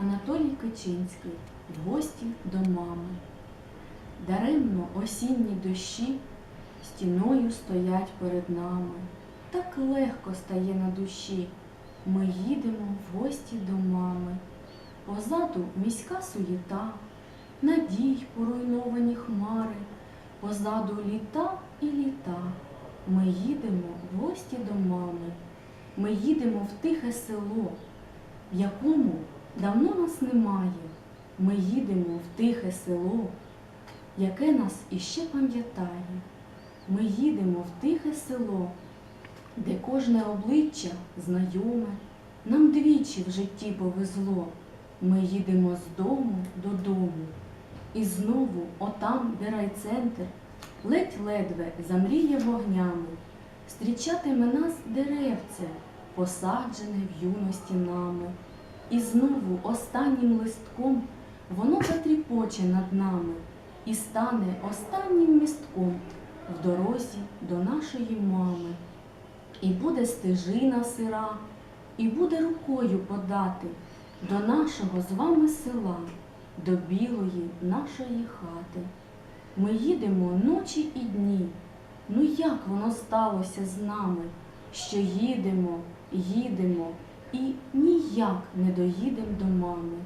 Анатолій Кичинський в гості до мами. Даремно осінні дощі стіною стоять перед нами. Так легко стає на душі. Ми їдемо в гості до мами. Позаду міська суєта, надій поруйновані хмари, позаду літа і літа. Ми їдемо в гості до мами. Ми їдемо в тихе село, в якому давно нас немає. Ми їдемо в тихе село, яке нас іще пам'ятає. Ми їдемо в тихе село, де кожне обличчя знайоме. Нам двічі в житті повезло. Ми їдемо з дому додому. І знову, отам, де райцентр, ледь-ледве замріє вогнями, Стрічатиме нас деревце, посаджене в юності нами. І знову останнім листком воно затріпоче над нами і стане останнім містком в дорозі до нашої мами. І буде стежина сира, і буде рукою подати до нашого з вами села, до білої нашої хати. Ми їдемо ночі і дні. Ну як воно сталося з нами, що їдемо, їдемо і ніяк не доїдем до мами.